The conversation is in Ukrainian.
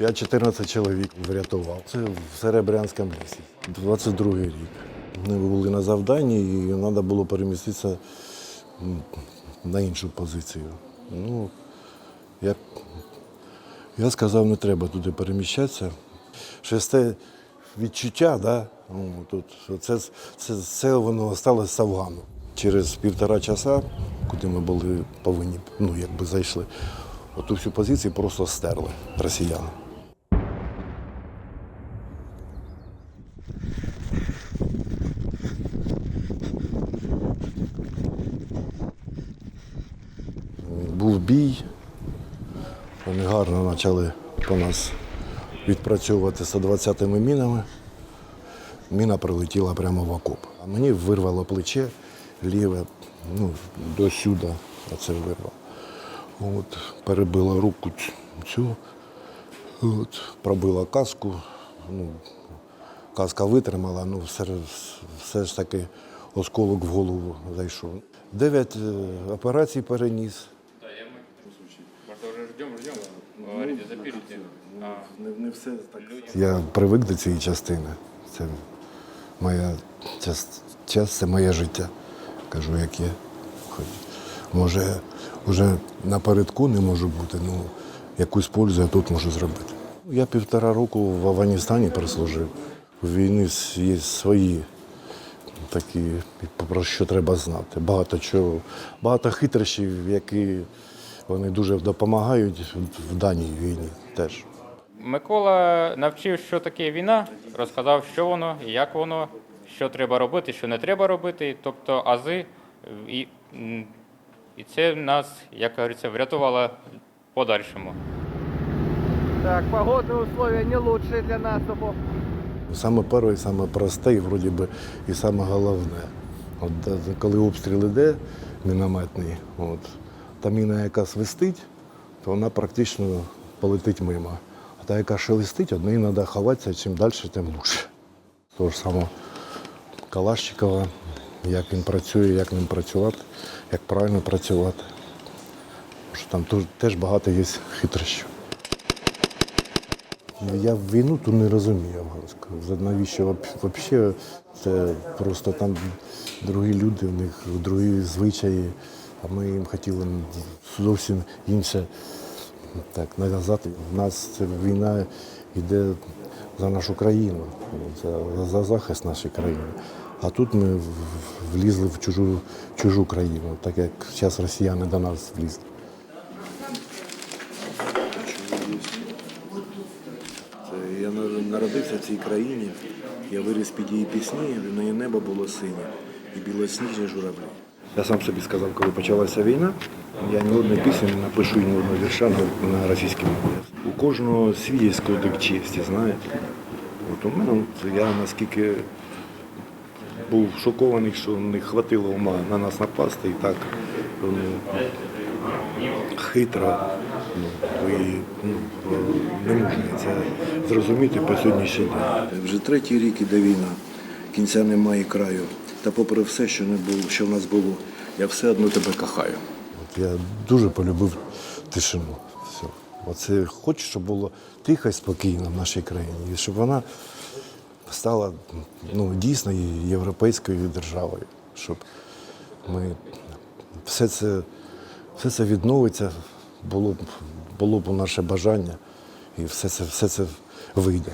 Я 14 чоловік врятував. Це в Серебрянському лісі. 22 рік. Ми були на завданні і треба було переміститися на іншу позицію. Ну, я, я сказав, не треба туди переміщатися. Шесте відчуття, да? ну, тут, це, це, це воно сталося з Афгану. Через півтора часа, куди ми були повинні, ну якби зайшли, оту всю позицію просто стерли росіяни. Був бій, вони гарно почали по нас відпрацьовувати 120-ми мінами. Міна прилетіла прямо в окоп. А мені вирвало плече ліве, ну, до сюди оце вирвало. От, перебила руку цю, от, пробила каску. Ну, каска витримала, ну все, все ж таки осколок в голову зайшов. Дев'ять е, операцій переніс. Не, не все так. Я привик до цієї частини. Це моя час, час це моє життя. Кажу, як є. Може, вже напередку не можу бути, ну якусь пользу я тут можу зробити. Я півтора року в Афганістані прослужив. У війни є свої такі, про що треба знати. Багато чого, багато хитрощів, які вони дуже допомагають в даній війні теж. Микола навчив, що таке війна, розказав, що воно, як воно, що треба робити, що не треба робити, тобто ази. І, і це нас, як говориться, врятувало подальшому. Так, погодные условия не лучшие для наступу. Саме перше, і саме просте, і вроді би, і саме головне. От е, коли обстріл іде мінометний, от, та міна, яка свистить, то вона практично полетить мимо. Та, яка шелестить, от неї треба ховатися, чим далі, тим краще. Того ж самого Калашникова, як він працює, як ним працювати, як правильно працювати. Тому Що там теж- багато є хитрощів. Ну, Я війну тут не розумію. Навіщо взагалі? Це просто там другі люди, в них другі звичаї, а ми їм хотіли зовсім інше так, нав'язати. У нас війна йде за нашу країну, за, за захист нашої країни. А тут ми влізли в чужу, чужу країну, так як зараз росіяни до нас влізли. Я народився в цій країні, я виріс під її пісні, на її небо було синє і білосніжні журавлі. Я сам собі сказав, коли почалася війна, я ні одної пісні не напишу ні одного вірша на, російській мові. У кожного свій є кодек честі, знаєте. От у мене я наскільки був шокований, що не вистачило ума на нас напасти і так ну, хитро. Ну, і, ну, не можна це зрозуміти по сьогоднішній день. Вже третій рік іде війна, кінця немає краю. Та попри все, що не було, що в нас було, я все одно тебе кохаю. От я дуже полюбив тишину. Все. Оце хочу, щоб було тихо і спокійно в нашій країні, і щоб вона стала ну, дійсно європейською державою, щоб ми все це, все це відновиться, було б, було б наше бажання, і все це, все це вийде.